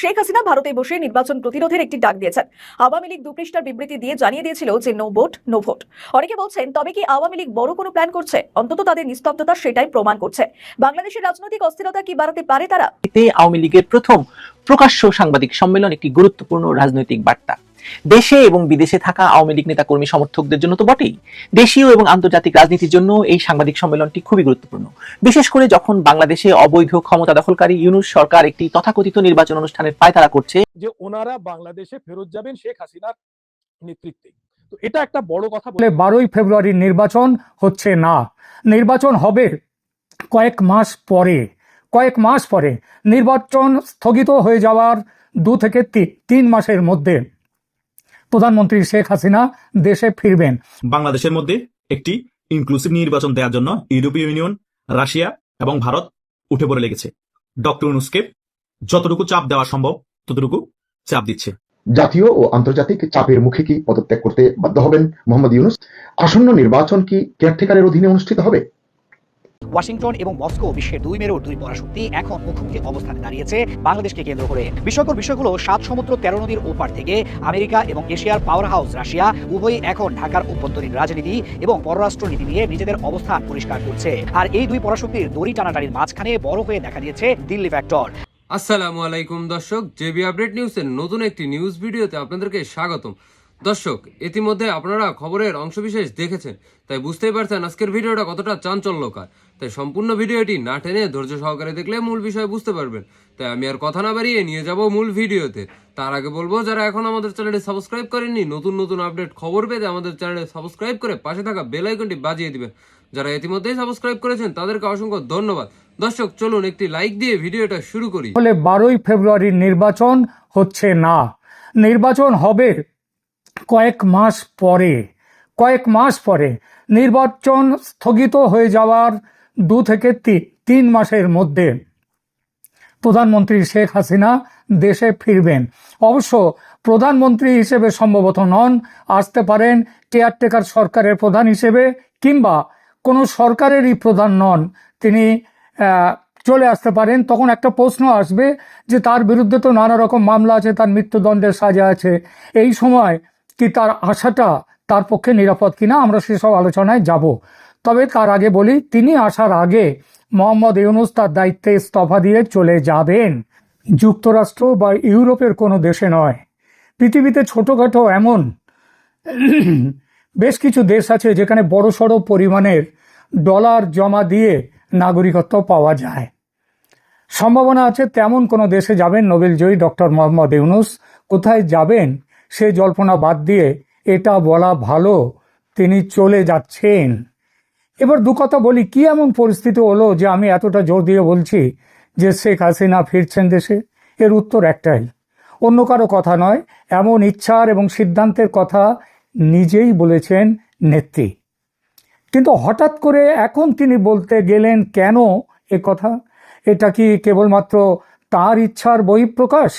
শেখ হাসিনা ভারতে বসে নির্বাচন প্রতিরোধের একটি ডাক দিয়েছেন। আওয়ামী লীগ দুপৃষ্ঠার বিবৃতি দিয়ে জানিয়ে দিয়েছিল যে, নো ভোট নো ভোট। অনেকে বলছেন, তবে কি আওয়ামী লীগ বড় কোনো প্ল্যান করছে? অন্তত তাদের নিস্তব্ধতা সেটাই প্রমাণ করছে। বাংলাদেশের রাজনৈতিক অস্থিরতা কি বাড়াতে পারে তারা? এতে আওয়ামী লীগের প্রথম প্রকাশ্য সাংবাদিক সম্মেলন একটি গুরুত্বপূর্ণ রাজনৈতিক বার্তা। দেশে এবং বিদেশে থাকা আওয়ামী লীগ নেতা কর্মী সমর্থকদের জন্য তো বটেই। দেশীয় এবং আন্তর্জাতিক রাজনীতির জন্য এই সাংবাদিক সম্মেলনটি খুবই গুরুত্বপূর্ণ। বিশেষ করে যখন বাংলাদেশে অবৈধ ক্ষমতা দখলকারী ইউনুস সরকার একটি তথাকথিত নির্বাচন অনুষ্ঠানের পায়তারা করছে যে ওনারা বাংলাদেশে ফেরত যাবেন শেখ হাসিনার নেতৃত্বে। তো এটা একটা বড় কথা বলে বারোই ফেব্রুয়ারির নির্বাচন হচ্ছে না। নির্বাচন হবে কয়েক মাস পরে। কয়েক মাস পরে। নির্বাচন স্থগিত হয়ে যাওয়ার দু থেকে তিন মাসের মধ্যে। প্রধানমন্ত্রী শেখ হাসিনা দেশে ফিরবেন। বাংলাদেশের মধ্যে একটি ইনক্লুসিভ নির্বাচন দেওয়ার জন্য ইউরোপীয় ইউনিয়ন রাশিয়া এবং ভারত উঠে পড়ে লেগেছে। ডক্টর ইউনুসকে যতটুকু চাপ দেওয়া সম্ভব ততটুকু চাপ দিচ্ছে। জাতীয় ও আন্তর্জাতিক চাপের মুখে কি পদত্যাগ করতে বাধ্য হবেন মোহাম্মদ ইউনুস? আসন্ন নির্বাচন কি কেয়ারটেকারের অধীনে অনুষ্ঠিত হবে? ওয়াশিংটন এবং মস্কো বিশ্বের দুই মেরুর দুই পরাশক্তি এখন মুখোমুখি অবস্থানে দাঁড়িয়েছে। বাংলাদেশকে কেন্দ্র করে বিস্ময়কর বিষয় হলো সাত সমুদ্র তেরো নদীর ওপার থেকে আমেরিকা এবং এশিয়ার পাওয়ার হাউস রাশিয়া উভয়ই এখন ঢাকার অভ্যন্তরীণ রাজনীতি এবং পররাষ্ট্র নীতি নিয়ে নিজেদের অবস্থান পরিষ্কার করছে। আর এই দুই পরাশক্তির দড়ি টানাটানির মাঝখানে বড় হয়ে দেখা দিয়েছে দিল্লি ফ্যাক্টর আসসালামু আলাইকুম দর্শক, জেবি আপডেট নিউজের নতুন একটি নিউজ ভিডিওতে আপনাদেরকে স্বাগতম। দর্শক, ইতিমধ্যে আপনারা খবরের অংশবিশেষ দেখেছেন, তাই বুঝতেই পারছেন আজকের ভিডিওটা কতটা চাঞ্চল্যকার। তাই সম্পূর্ণ ভিডিওটি না টেনে ধৈর্য সহকারে দেখলে মূল বিষয় বুঝতে পারবেন। তাই আমি আর কথা না বাড়িয়ে নিয়ে যাব মূল ভিডিওতে। তার আগে বলব, যারা এখন আমাদের চ্যানেলে সাবস্ক্রাইব করেননি, নতুন নতুন আপডেট খবর পেতে আমাদের চ্যানেলে সাবস্ক্রাইব করে পাশে থাকা বেল আইকনটি বাজিয়ে দিবেন। যারা ইতিমধ্যেই সাবস্ক্রাইব করেছেন, তাদেরকে অসংখ্য ধন্যবাদ। দর্শক, চলুন একটি লাইক দিয়ে ভিডিওটা শুরু করি। ফলে বারোই ফেব্রুয়ারির নির্বাচন হচ্ছে না। নির্বাচন হবে কয়েক মাস পরে। কয়েক মাস পরে। নির্বাচন স্থগিত হয়ে যাওয়ার দু থেকে তিন মাসের মধ্যে প্রধানমন্ত্রী শেখ হাসিনা দেশে ফিরবেন। অবশ্য প্রধানমন্ত্রী হিসেবে সম্ভবত নন, আসতে পারেন কেয়ারটেকার সরকারের প্রধান হিসেবে কিংবা কোনো সরকারেরই প্রধান নন। তিনি চলে আসতে পারেন, তখন একটা প্রশ্ন আসবে যে তার বিরুদ্ধে তো নানা রকম মামলা আছে, তার মৃত্যুদণ্ডের সাজা আছে। এই সময় কি তার আশাটা তার পক্ষে নিরাপদ কিনা আমরা সেসব আলোচনায় যাব। তবে তার আগে বলি, তিনি আসার আগে মোহাম্মদ ইউনুস তার দায়িত্বে ইস্তফা দিয়ে চলে যাবেন। যুক্তরাষ্ট্র বা ইউরোপের কোনো দেশে নয়। পৃথিবীতে ছোটোখাটো এমন বেশ কিছু দেশ আছে যেখানে বড়সড় পরিমাণের ডলার জমা দিয়ে নাগরিকত্ব পাওয়া যায়। সম্ভাবনা আছে তেমন কোনো দেশে যাবেন নোবেলজয়ী ডক্টর মোহাম্মদ ইউনুস। কোথায় যাবেন সে জল্পনা বাদ দিয়ে এটা বলা ভালো, তিনি চলে যাচ্ছেন। এবার দু কথা বলি, কি এমন পরিস্থিতি হলো যে আমি এতটা জোর দিয়ে বলছি যে শেখ হাসিনা ফিরছেন দেশে? এর উত্তর একটাই। অন্য কারও কথা নয়, এমন ইচ্ছার এবং সিদ্ধান্তের কথা নিজেই বলেছেন নেত্রী। কিন্তু হঠাৎ করে এখন তিনি বলতে গেলেন কেন এ কথা? এটা কি কেবলমাত্র তার ইচ্ছার বহিঃপ্রকাশ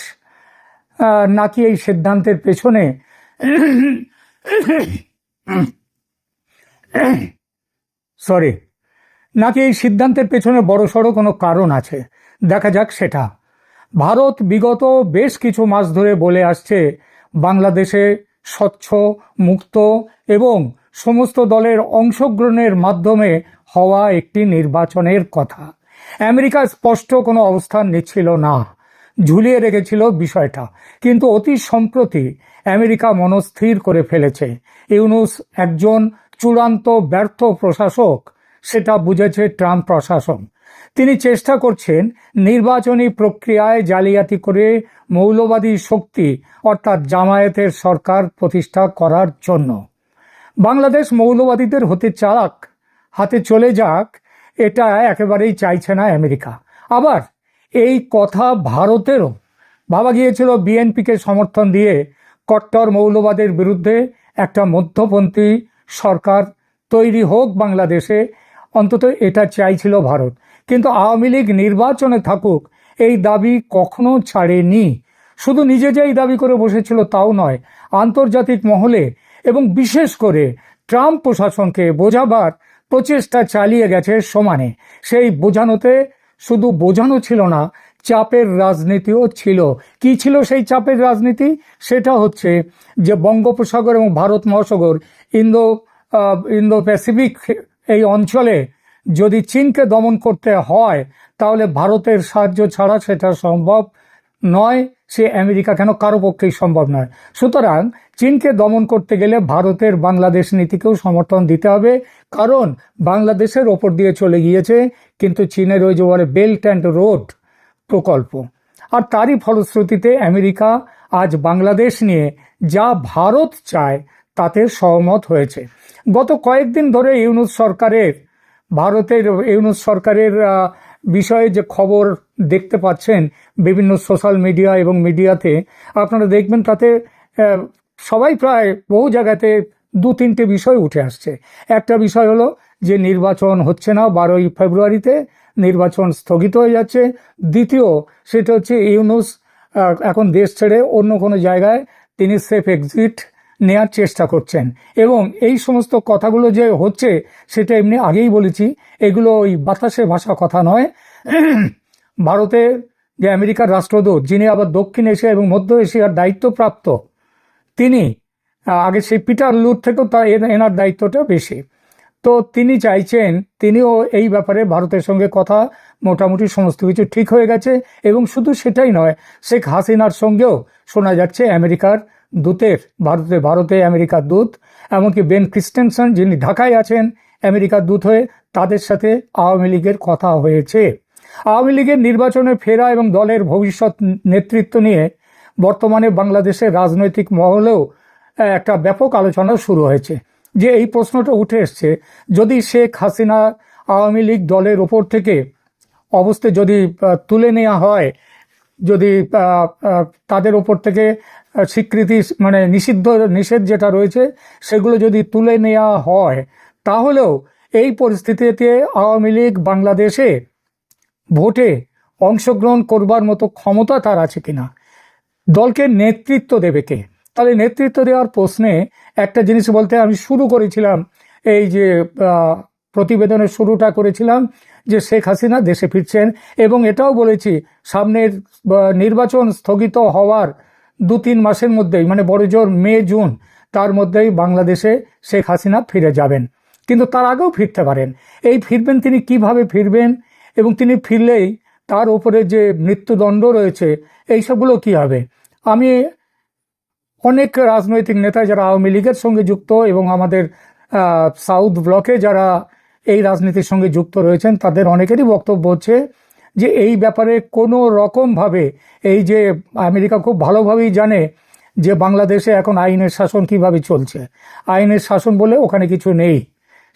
নাকি এই সিদ্ধান্তের পেছনে সরি নাকি এই সিদ্ধান্তের পেছনে বড়সড় কোনো কারণ আছে? দেখা যাক সেটা। ভারত বিগত বেশ কিছু মাস ধরে বলে আসছে, বাংলাদেশে স্বচ্ছ, মুক্ত এবং সমস্ত দলের অংশগ্রহণের মাধ্যমে হওয়া একটি নির্বাচনের কথা। আমেরিকা স্পষ্ট কোনো অবস্থান নিচ্ছিল না। ঝুলিয়ে রেখেছিল বিষয়টা। কিন্তু অতি সম্প্রতি আমেরিকা মনস্থির করে ফেলেছে। ইউনুস একজন চূড়ান্ত ব্যর্থ প্রশাসক, সেটা বুঝেছে ট্রাম্প প্রশাসন। তিনি চেষ্টা করছেন নির্বাচনী প্রক্রিয়ায় জালিয়াতি করে মৌলবাদী শক্তি, অর্থাৎ জামায়াতের সরকার প্রতিষ্ঠা করার জন্য। বাংলাদেশ মৌলবাদীদের হতে চালাক হাতে চলে যাক, এটা একেবারেই চাইছে না আমেরিকা। আবার এই কথা ভারতেরও। ভাবা গিয়েছিল বিএনপিকে সমর্থন দিয়ে কট্টর মৌলবাদের বিরুদ্ধে একটা মধ্যপন্থী সরকার তৈরি হোক বাংলাদেশে, অন্তত এটা চাইছিল ভারত। কিন্তু আওয়ামী লীগ নির্বাচনে থাকুক, এই দাবি কখনো ছাড়েনি। শুধু নিজে যে এই দাবি করে বসেছিল তাও নয়, আন্তর্জাতিক মহলে এবং বিশেষ করে ট্রাম্প প্রশাসনকে বোঝাবার প্রচেষ্টা চালিয়ে গেছে সমানে। সেই বোঝানোতে শুধু বোঝানো ছিল না চাপের রাজনীতিও ছিল। কি ছিল সেই চাপের রাজনীতি? সেটা হচ্ছে যে বঙ্গোপসাগর এবং ভারত মহাসাগর, ইন্দো ইন্দো প্যাসিফিক এই অঞ্চলে যদি চীনকে দমন করতে হয়, তাহলে ভারতের সাহায্য ছাড়া সেটা সম্ভব নয়, সে আমেরিকা কেন? কারও পক্ষেই সম্ভব নয়। সুতরাং চীনকে দমন করতে গেলে ভারতের বাংলাদেশ নীতিকেও সমর্থন দিতে হবে, কারণ বাংলাদেশের ওপর দিয়ে চলে গিয়েছে, কিন্তু চীনের ওই যে বলে বেল্ট অ্যান্ড রোড প্রকল্প। আর তারই ফলশ্রুতিতে আমেরিকা আজ বাংলাদেশ নিয়ে যা ভারত চায় তাতে সহমত হয়েছে। গত কয়েকদিন ধরে ইউনুস সরকারের, ভারতের, ইউনুস সরকারের বিষয়ে যে খবর দেখতে পাচ্ছেন বিভিন্ন সোশ্যাল মিডিয়া এবং মিডিয়াতে, আপনারা দেখবেন তাতে সবাই প্রায় বহু জায়গাতে দু তিনটে বিষয় উঠে আসছে। একটা বিষয় হলো যে নির্বাচন হচ্ছে না, বারোই ফেব্রুয়ারিতে নির্বাচন স্থগিত হয়ে যাচ্ছে। দ্বিতীয় সেটা হচ্ছে ইউনুস এখন দেশ ছেড়ে অন্য কোনো জায়গায় তিনি সেফ এক্সিট নেয়ার চেষ্টা করছেন। এবং এই সমস্ত কথাগুলো যে হচ্ছে, সেটা এমনি আগেই বলেছি, এগুলো ওই বাতাসে ভাষা কথা নয়। ভারতে যে আমেরিকার রাষ্ট্রদূত, যিনি আবার দক্ষিণ এশিয়া এবং মধ্য এশিয়ার দায়িত্বপ্রাপ্ত, তিনি আগে সেই পিটার লুট থেকেও তা এনার দায়িত্বটা বেশি। তো তিনি চাইছেন, তিনিও এই ব্যাপারে ভারতের সঙ্গে কথা, মোটামুটি সমস্ত কিছু ঠিক হয়ে গেছে, এবং শুধু সেটাই নয়, শেখ হাসিনার সঙ্গেও শোনা যাচ্ছে আমেরিকার দূতের, ভারতে ভারতে আমেরিকার দূত, এমনকি বেন ক্রিস্টেনসন যিনি ঢাকায় আছেন, আমেরিকার দূত হয়ে তাদের সাথে আওয়ামী লীগের কথা হয়েছে। আওয়ামী লীগের নির্বাচনে ফেরা এবং দলের ভবিষ্যৎ নেতৃত্ব নিয়ে বর্তমানে বাংলাদেশের রাজনৈতিক মহলেও একটা ব্যাপক আলোচনা শুরু হয়েছে যে এই প্রশ্নটা উঠে এসছে, যদি শেখ হাসিনা আওয়ামী লীগ দলের ওপর থেকে অবস্থা যদি তুলে নেওয়া হয়, যদি তাদের ওপর থেকে স্বীকৃতি মানে নিষিদ্ধ, নিষেধ যেটা রয়েছে, সেগুলো যদি তুলে নেওয়া হয়, তাহলেও এই পরিস্থিতিতে আওয়ামী লীগ বাংলাদেশে ভোটে অংশগ্রহণ করবার মতো ক্ষমতা তার আছে কিনা? দলকে নেতৃত্ব দেবে কে? তাহলে নেতৃত্ব দেওয়ার প্রশ্নে একটা জিনিস বলতে আমি শুরু করেছিলাম, এই যে প্রতিবেদনের শুরুটা করেছিলাম যে শেখ হাসিনা দেশে ফিরছেন এবং এটাও বলেছি সামনের নির্বাচন স্থগিত হওয়ার দু তিন মাসের মধ্যেই মানে বড় জোর মে, জুন, তার মধ্যেই বাংলাদেশে শেখ হাসিনা ফিরে যাবেন। কিন্তু তার আগেও ফিরতে পারেন। এই ফিরবেন তিনি কীভাবে ফিরবেন এবং তিনি ফিরলেই তার উপরে যে মৃত্যুদণ্ড রয়েছে এই সবগুলো কী হবে? আমি অনেক রাজনৈতিক নেতা যারা আওয়ামী লীগের সঙ্গে যুক্ত এবং আমাদের সাউথ ব্লকে যারা এই রাজনীতির সঙ্গে যুক্ত রয়েছেন, তাদের অনেকেরই বক্তব্য হচ্ছে যে এই ব্যাপারে কোনো রকমভাবে এই যে আমেরিকা খুব ভালোভাবেই জানে যে বাংলাদেশে এখন আইনের শাসন কীভাবে চলছে। আইনের শাসন বলে ওখানে কিছু নেই।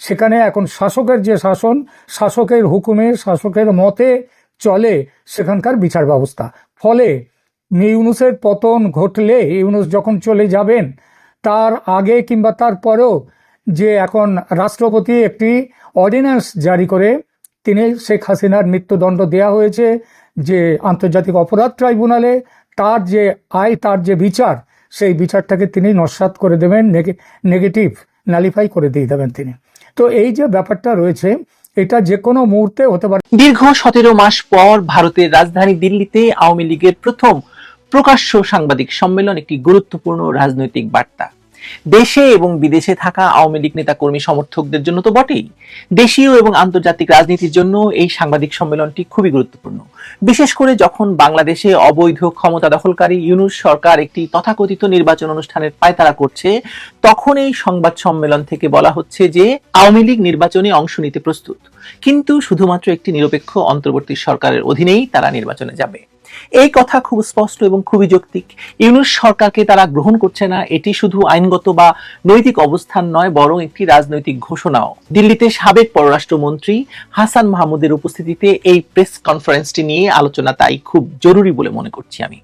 সেখানে এখন শাসকের যে শাসন, শাসকের হুকুমে, শাসকের মতে চলে সেখানকার বিচার ব্যবস্থা। ফলে ইউনুসের পতন ঘটলে ইউনুস যখন চলে যাবেন, তার আগে কিংবা তার পরেও যে এখন রাষ্ট্রপতি একটি অর্ডিন্যান্স জারি করে, তিনি শেখ হাসিনার মৃত্যুদণ্ড দেয়া হয়েছে যে আন্তর্জাতিক অপরাধ ট্রাইব্যুনালে, তার যে আয়, তার যে বিচার, সেই বিচারটাকে তিনি নস্বাত করে দেবেন নেগেটিভ নালিফাই করে দিয়ে দেবেন তিনি। তো এই যে ব্যাপারটা রয়েছে, এটা যে কোনো মুহূর্তে হতে পারে। দীর্ঘ সতেরো মাস পর ভারতের রাজধানী দিল্লিতে আওয়ামী লীগের প্রথম প্রকাশ্য সাংবাদিক সম্মেলন একটি গুরুত্বপূর্ণ রাজনৈতিক বার্তা। দেশে এবং বিদেশে থাকা আওয়ামী লীগ নেতা কর্মী সমর্থকদের জন্য তো বটেই। দেশীয় এবং আন্তর্জাতিক রাজনীতির জন্য এই সাংবাদিক সম্মেলনটি খুবই গুরুত্বপূর্ণ। বিশেষ করে যখন বাংলাদেশে অবৈধ ক্ষমতা দখলকারী ইউনুস সরকার একটি তথাকথিত নির্বাচন অনুষ্ঠানের পায়তারা করছে, তখন এই সংবাদ সম্মেলন থেকে বলা হচ্ছে যে আওয়ামী লীগ নির্বাচনে অংশ নিতে প্রস্তুত। কিন্তু শুধুমাত্র একটি নিরপেক্ষ অন্তর্বর্তী সরকারের অধীনেই তারা নির্বাচনে যাবে। এই কথা খুব স্পষ্ট এবং খুবই যৌক্তিক। ইউনুস সরকারকে তারা গ্রহণ করছে না, এটি শুধু আইনগত বা নৈতিক অবস্থান নয়, বরং একটি রাজনৈতিক ঘোষণাও। দিল্লিতে সাবেক পররাষ্ট্রমন্ত্রী হাসান মাহমুদের উপস্থিতিতে এই প্রেস কনফারেন্সটি নিয়ে আলোচনা তাই খুব জরুরি বলে মনে করছি আমি।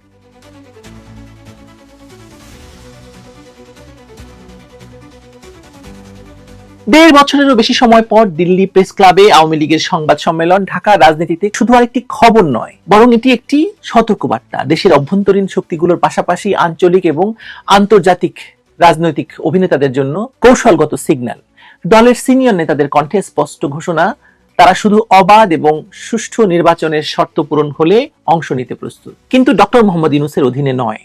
দেড় বছরেরও বেশি সময় পর দিল্লি প্রেস ক্লাবে আওয়ামী লীগের সংবাদ সম্মেলন ঢাকা রাজনীতিতে শুধু আরেকটি খবর নয়, বরং এটি একটি সতর্কবার্তা। দেশের অভ্যন্তরীণ শক্তিগুলোর পাশাপাশি আঞ্চলিক এবং আন্তর্জাতিক রাজনৈতিক অভিনেতাদের জন্য কৌশলগত সিগন্যাল। দলের সিনিয়র নেতাদের কণ্ঠে স্পষ্ট ঘোষণা, তারা শুধু অবাধ এবং সুষ্ঠু নির্বাচনের শর্ত পূরণ হলে অংশ নিতে প্রস্তুত। কিন্তু ডক্টর মোহাম্মদ ইউনুসের অধীনে নয়।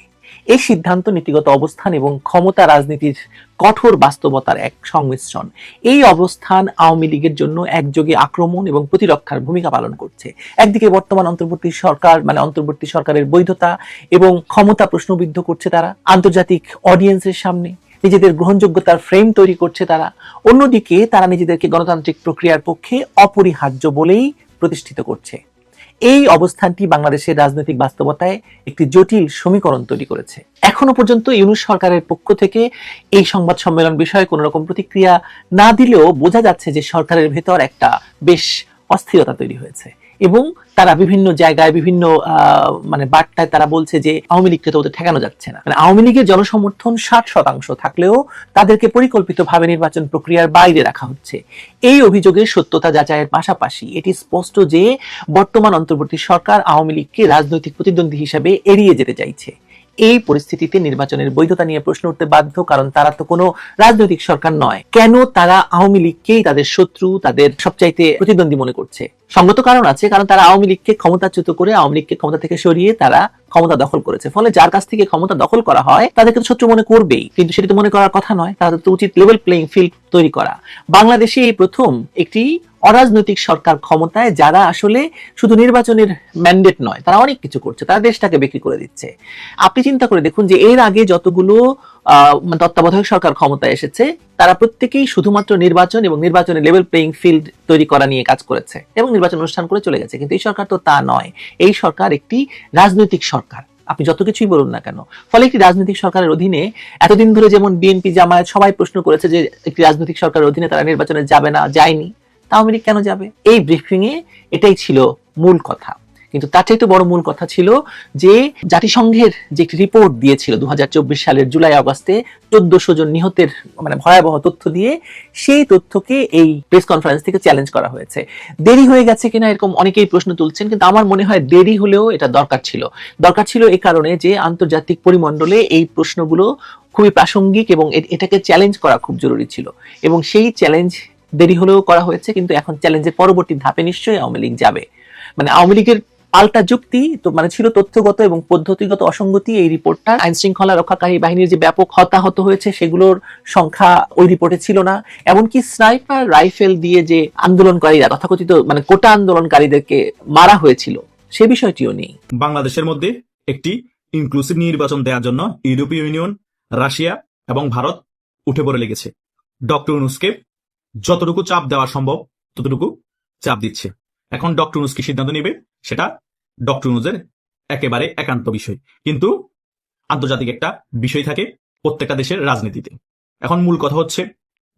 এই সিদ্ধান্ত নীতিগত অবস্থান এবং ক্ষমতা রাজনীতির কঠোর বাস্তবতার এক সংমিশ্রণ। এই অবস্থান আওয়ামী লীগের জন্য একযোগে আক্রমণ এবং প্রতিরক্ষার ভূমিকা পালন করছে। একদিকে বর্তমান অন্তর্বর্তী সরকার মানে অন্তর্বর্তী সরকারের বৈধতা এবং ক্ষমতা প্রশ্নবিদ্ধ করছে তারা, আন্তর্জাতিক অডিয়েন্সের সামনে নিজেদের গ্রহণযোগ্যতার ফ্রেম তৈরি করছে তারা। অন্যদিকে তারা নিজেদেরকে গণতান্ত্রিক প্রক্রিয়ার পক্ষে অপরিহার্য বলেই প্রতিষ্ঠিত করছে। এই অবস্থানটি বাংলাদেশের রাজনৈতিক বাস্তবতায় একটি জটিল সমীকরণ তৈরি করেছে। এখনও পর্যন্ত ইউনুস সরকারের পক্ষ থেকে এই সংবাদ সম্মেলন বিষয়ে কোনো রকম প্রতিক্রিয়া না দিলেও বোঝা যাচ্ছে যে সরকারের ভেতর একটা বেশ অস্থিরতা তৈরি হয়েছে। এবং তারা বিভিন্ন জায়গায় বিভিন্ন মানে বার্তায় তারা বলছে যে আওয়ামী লীগকে তো ওদের ঠেকানো যাচ্ছে না। মানে আওয়ামী লীগের জনসমর্থন ষাট শতাংশ থাকলেও তাদেরকে পরিকল্পিতভাবে নির্বাচন প্রক্রিয়ার বাইরে রাখা হচ্ছে। এই অভিযোগের সত্যতা যাচাইয়ের পাশাপাশি এটি স্পষ্ট যে বর্তমান অন্তর্বর্তী সরকার আওয়ামী লীগকে রাজনৈতিক প্রতিদ্বন্দ্বী হিসাবে এড়িয়ে যেতে চাইছে। এই পরিস্থিতিতে নির্বাচনের বৈধতা নিয়ে প্রশ্ন উঠতে বাধ্য, কারণ তারা তো কোনো রাজনৈতিক সরকার নয়। কেন তারা আওয়ামী লীগকেই তাদের শত্রু, তাদের সবচাইতে প্রতিদ্বন্দ্বী মনে করছে? সঙ্গত কারণ আছে, কারণ তারা আওয়ামী লীগকে ক্ষমতাচ্যুত করে, আওয়ামী লীগকে ক্ষমতা থেকে সরিয়ে তারা ক্ষমতা দখল করেছে। ফলে যার কাছ থেকে ক্ষমতা দখল করা হয়, তাদেরকে তো শত্রু মনে করবেই। কিন্তু সেটা তো মনে করার কথা নয় তাদের তো উচিত লেভেল প্লেইং ফিল্ড তৈরি করা। বাংলাদেশে এই প্রথম একটি অরাজনৈতিক সরকার ক্ষমতায় যারা আসলে শুধু নির্বাচনের ম্যান্ডেট নয়, তারা অনেক কিছু করছে, তারা দেশটাকে বিক্রি করে দিচ্ছে। আপনি চিন্তা করে দেখুন যে এর আগে যতগুলো তত্ত্বাবধায়ক সরকার ক্ষমতায় এসেছে, তারা প্রত্যেকেই শুধুমাত্র নির্বাচন এবং নির্বাচনের লেভেল প্লেইং ফিল্ড তৈরি করা নিয়ে কাজ করেছে এবং নির্বাচন অনুষ্ঠান করে চলে গেছে। কিন্তু এই সরকার তো তা নয়। এই সরকার একটি রাজনৈতিক সরকার। আপনি যত কিছুই বলুন না কেন, ফলে একটি রাজনৈতিক সরকারের অধীনে এতদিন ধরে যেমন বিএনপি জামায়াত সবাই প্রশ্ন করেছে যে একটি রাজনৈতিক সরকারের অধীনে তারা নির্বাচনে যাবে না, যায়নি। আওয়ামী লীগ কেন যাবে? এই ব্রিফিং এ এটাই ছিল মূল কথা। কিন্তু তার চাইতে বড় মূল কথা ছিল যে, জাতিসংঘের যে একটি রিপোর্ট দিয়েছিল দুহাজার চব্বিশ সালের জুলাই আগস্টে চোদ্দশো জন নিহতের মানে ভয়াবহ তথ্য দিয়ে, সেই তথ্যকে এই প্রেস কনফারেন্স থেকে চ্যালেঞ্জ করা হয়েছে। দেরি হয়ে গেছে কিনা এরকম অনেকেই প্রশ্ন তুলছেন, কিন্তু আমার মনে হয় দেরি হলেও এটা দরকার ছিল। দরকার ছিল এই কারণে যে, আন্তর্জাতিক পরিমণ্ডলে এই প্রশ্নগুলো খুবই প্রাসঙ্গিক এবং এটাকে চ্যালেঞ্জ করা খুব জরুরি ছিল। এবং সেই চ্যালেঞ্জ দেরি হলেও করা হয়েছে, কিন্তু এখন চ্যালেঞ্জের পরবর্তী ধাপে নিশ্চয়ই আওয়ামী লীগ যাবে। মানে আওয়ামী লীগের পাল্টা যুক্তি, তো মানে ছিল তথ্যগত এবং পদ্ধতিগত অসঙ্গতি এই রিপোর্টটা আইন শৃঙ্খলা রক্ষাকারী বাহিনীর যে ব্যাপক হতাহত হয়েছে, সেগুলোর সংখ্যা ওই রিপোর্টে ছিল না। এমনকি স্নাইপার রাইফেল দিয়ে যে আন্দোলনকারীরা, তথাকথিত মানে কোটা আন্দোলনকারীদেরকে মারা হয়েছিল, সে বিষয়টিও নেই। বাংলাদেশের মধ্যে একটি ইনক্লুসিভ নির্বাচন দেওয়ার জন্য ইউরোপীয় ইউনিয়ন, রাশিয়া এবং ভারত উঠে পড়ে লেগেছে। ডক্টর ইউনুসকে যতটুকু চাপ দেওয়া সম্ভব, ততটুকু চাপ দিচ্ছে। এখন ডক্টর ইউনুস কি সিদ্ধান্ত নেবে? সেটা ডক্টর ইউনুসের একেবারে একান্ত বিষয়। কিন্তু আন্তর্জাতিক একটা বিষয় থাকে প্রত্যেকটা দেশের রাজনীতিতে। এখন মূল কথা হচ্ছে,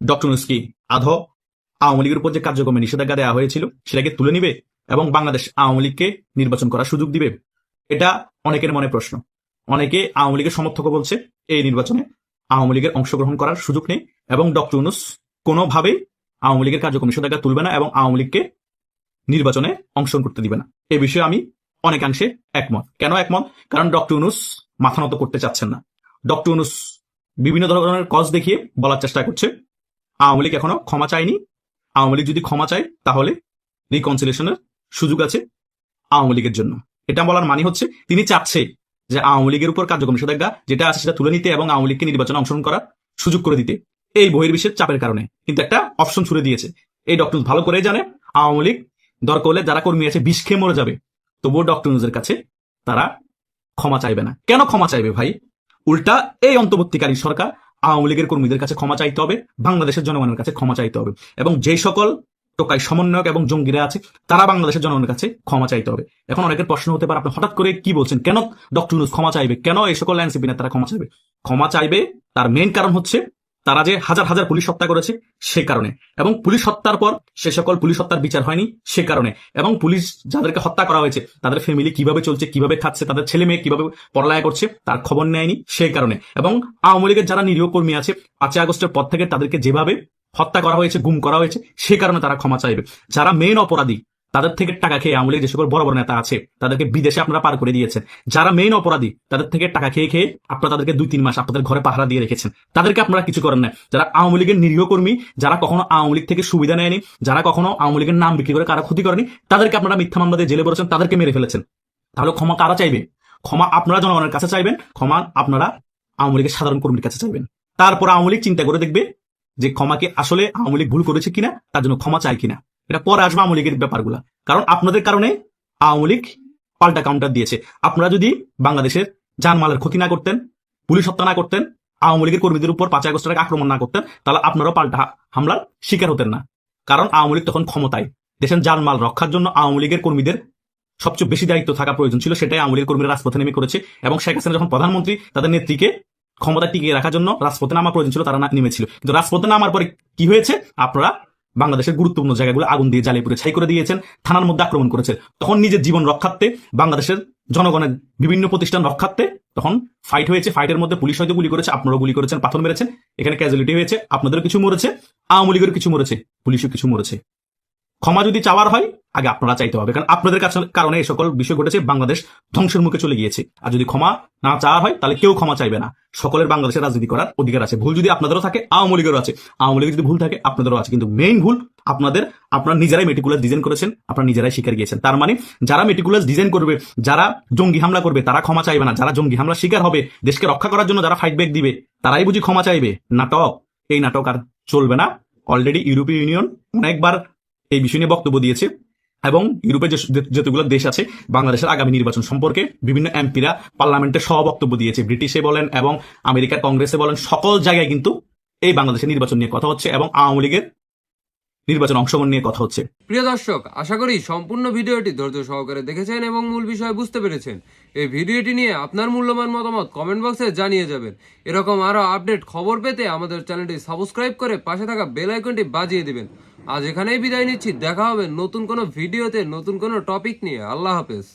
ডক্টর ইউনুস কি আধ আওয়ামী লীগের উপর যে কার্যক্রমে নিষেধাজ্ঞা দেওয়া হয়েছিল, সেটাকে তুলে নিবে এবং বাংলাদেশ আওয়ামী লীগকে নির্বাচন করার সুযোগ দিবে? এটা অনেকের মনে প্রশ্ন। অনেকে আওয়ামী লীগের সমর্থক বলছে, এই নির্বাচনে আওয়ামী লীগের অংশগ্রহণ করার সুযোগ নেই এবং ডক্টর ইউনুস কোনোভাবেই আওয়ামী লীগের কার্যক্রম নিষেধাজ্ঞা তুলবে না এবং আওয়ামী লীগকে নির্বাচনে অংশগ্রহণ করতে দিবে না। এ বিষয়ে আমি অনেকাংশে একমত। কেন একমত? কারণ ডক্টর ইউনুস মাথা নত করতে চাচ্ছেন না। ডক্টর ইউনুস বিভিন্ন ধরনের কজ দেখিয়ে বলার চেষ্টা করছে। আওয়ামী লীগ এখনও ক্ষমা চায়নি। আওয়ামী লীগ যদি ক্ষমা চায়, তাহলে রিকনসিলেশনের সুযোগ আছে আওয়ামী লীগের জন্য। এটা বলার মানে হচ্ছে, তিনি চাচ্ছে যে আওয়ামী লীগের উপর কার্যক্রম নিষেধাজ্ঞা যেটা আছে সেটা তুলে নিতে এবং আওয়ামী লীগকে নির্বাচনে অংশগ্রহণ করার সুযোগ করে দিতে। এই বহির্বিশ্বের চাপের কারণে। কিন্তু একটা অপশন ছুড়ে দিয়েছে। এই ডক্টর ভালো করে জানে। আওয়ামী লীগ, দরকার হলে যারা কর্মী আছে, বিষ খেয়ে মরে যাবে। তবুও ডক্টর কাছে তারা ক্ষমা চাইবে না। কেন ক্ষমা চাইবে ভাই? উল্টা এই অন্তর্বর্তীকালীন সরকার আওয়ামী লীগের কর্মীদের কাছে ক্ষমা চাইতে হবে, বাংলাদেশের জনগণের কাছে ক্ষমা চাইতে হবে এবং যে সকল টোকাই সমন্বয়ক এবং জঙ্গিরা আছে, তারা বাংলাদেশের জনগণের কাছে ক্ষমা চাইতে হবে। এখন অনেকের প্রশ্ন হতে পারে, আপনি হঠাৎ করে কি বলছেন? কেন ডক্টর ক্ষমা চাইবে? কেন এই সকল এনসিপি নেতারা ক্ষমা চাইবে? ক্ষমা চাইবে, তার মেইন কারণ হচ্ছে তারা যে হাজার হাজার পুলিশ হত্যা করেছে সে কারণে। এবং পুলিশ হত্যার পর সে সকল পুলিশ হত্যার বিচার হয়নি সে কারণে। এবং পুলিশ যাদেরকে হত্যা করা হয়েছে, তাদের ফ্যামিলি কীভাবে চলছে, কীভাবে খাচ্ছে, তাদের ছেলে মেয়ে কীভাবে পড়ালেখা করছে, তার খবর নেয়নি সেই কারণে। এবং আওয়ামী লীগের যারা নিরীহ কর্মী আছে, পাঁচই আগস্টের পর থেকে তাদেরকে যেভাবে হত্যা করা হয়েছে, গুম করা হয়েছে, সে কারণে তারা ক্ষমা চাইবে। যারা মেন অপরাধী তাদের থেকে টাকা খেয়ে আওয়ামী লীগ যে সকল বড় বড় নেতা আছে, তাদেরকে বিদেশে আপনারা পার করে দিয়েছেন। যারা মেইন অপরাধী, তাদের থেকে টাকা খেয়ে খেয়ে আপনারা তাদেরকে দুই তিন মাস আপনাদের ঘরে পাহারা দিয়ে রেখেছেন। তাদেরকে আপনারা কিছু করেন না যারা আওয়ামী লীগের নিরীহ কর্মী, যারা কখনো আওয়ামী লীগ থেকে সুবিধা নেয়নি, যারা কখনো আওয়ামী লীগের নাম বিক্রি করে কারও ক্ষতি করেনি, তাদেরকে আপনারা মিথ্যা মামলা দিয়ে জেলে পড়েছেন, তাদেরকে মেরে ফেলেছেন। তাহলে ক্ষমা কারা চাইবে? ক্ষমা আপনারা জনগণের কাছে চাইবেন, ক্ষমা আপনারা আওয়ামী লীগের সাধারণ কর্মীর কাছে চাইবেন। তারপর আওয়ামী লীগ চিন্তা করে দেখবে যে ক্ষমাকে আসলে আওয়ামী লীগ ভুল করেছে কিনা, তার জন্য ক্ষমা চায় কিনা। এটা পরে আসবে আওয়ামী লীগের ব্যাপারগুলা। কারণ আপনাদের কারণে আওয়ামী লীগ পাল্টা কাউন্টার দিয়েছে। আপনারা যদি বাংলাদেশের জানমালের ক্ষতি না করতেন, পুলিশ হত্যা না করতেন, আওয়ামী লীগের কর্মীদের উপর পাঁচ আগস্টের আগে আক্রমণ না করতেন, তাহলে আপনারাও পাল্টা হামলার শিকার হতেন না। কারণ আওয়ামী লীগ তখন ক্ষমতায়। দেশের জানমাল রক্ষার জন্য আওয়ামী লীগের কর্মীদের সবচেয়ে বেশি দায়িত্ব থাকা প্রয়োজন ছিল, সেটাই আওয়ামী লীগের কর্মীরা রাজপথে নেমে করেছে এবং শেখ হাসিনা যখন প্রধানমন্ত্রী, তাদের নেত্রীকে ক্ষমতা টিকিয়ে রাখার জন্য রাজপথে নামার প্রয়োজন ছিল, তারা নেমেছিল। কিন্তু রাজপথে নামার পরে কি হয়েছে? আপনারা বাংলাদেশের গুরুত্বপূর্ণ জায়গাগুলো আগুন দিয়ে জ্বালিয়ে পুড়ে ছাই করে দিয়েছেন, থানার মধ্যে আক্রমণ করেছে তখন নিজের জীবন রক্ষার্থে বাংলাদেশের জনগণের বিভিন্ন প্রতিষ্ঠান রক্ষার্থে তখন ফাইট হয়েছে। ফাইটের মধ্যে পুলিশ হয়তো গুলি করেছে, আপনারাও গুলি করেছেন, পাথর মেরেছেন। এখানে ক্যাজুয়ালিটি হয়েছে, আপনাদেরও কিছু মরেছে, আওয়ামী লীগের কিছু মরেছে, পুলিশও কিছু মরেছে। ক্ষমা যদি চাওয়ার হয় আগে আপনারা চাইতে হবে। কারণ আপনাদের কারণে এই সকল বিষয় ঘটেছে, বাংলাদেশ ধ্বংসের মুখে চলে গিয়েছে। আর যদি ক্ষমা না চাওয়া হয়, তাহলে কেউ ক্ষমা চাইবে না। সকলের বাংলাদেশের রাজনীতি করার অধিকার আছে। ভুল যদি আপনাদেরও থাকে, আওয়ামী লীগেরও আছে। আওয়ামী লীগের যদি ভুল থাকে, আপনাদেরও আছে। কিন্তু মেইন ভুল আপনাদের, আপনারা নিজেরাই মেটিকুলাস ডিজাইন করেছেন, আপনারা নিজেরাই শিকার গিয়েছেন। তার মানে যারা মেটিকুলাস ডিজাইন করবে, যারা জঙ্গি হামলা করবে, তারা ক্ষমা চাইবে না। যারা জঙ্গি হামলা শিকার হবে, দেশকে রক্ষা করার জন্য যারা ফাইট ব্যাক দিবে, তারাই বুঝি ক্ষমা চাইবে। নাটক। এই নাটক আর চলবে না। অলরেডি ইউরোপীয় ইউনিয়ন অনেকবার এই বিষয় নিয়ে বক্তব্য দিয়েছে। এবং ইউরোপের যে যে- যতগুলো দেশ আছে, বাংলাদেশের আগামী নির্বাচন সম্পর্কে বিভিন্ন এমপিরা পার্লামেন্টে সহ বক্তব্য দিয়েছে। ব্রিটিশে বলেন এবং আমেরিকার কংগ্রেসে বলেন, সকল জায়গায় কিন্তু এই বাংলাদেশের নির্বাচন নিয়ে কথা হচ্ছে এবং আওয়ামী লীগের নির্বাচন অংশগ্রহণ নিয়ে কথা হচ্ছে। প্রিয় দর্শক, আশা করি সম্পূর্ণ ভিডিওটি ধৈর্য সহকারে দেখেছেন এবং মূল বিষয় বুঝতে পেরেছেন। এই ভিডিওটি নিয়ে আপনার মূল্যবান মতামত কমেন্ট বক্সে জানিয়ে যাবেন। এরকম আরও আপডেট খবর পেতে আমাদের চ্যানেলটি সাবস্ক্রাইব করে পাশে থাকা বেল আইকনটি বাজিয়ে দিবেন। আজ এখানেই বিদায় নিচ্ছি। দেখা হবে নতুন কোনো ভিডিওতে, নতুন কোনো টপিক নিয়ে। আল্লাহ হাফেজ।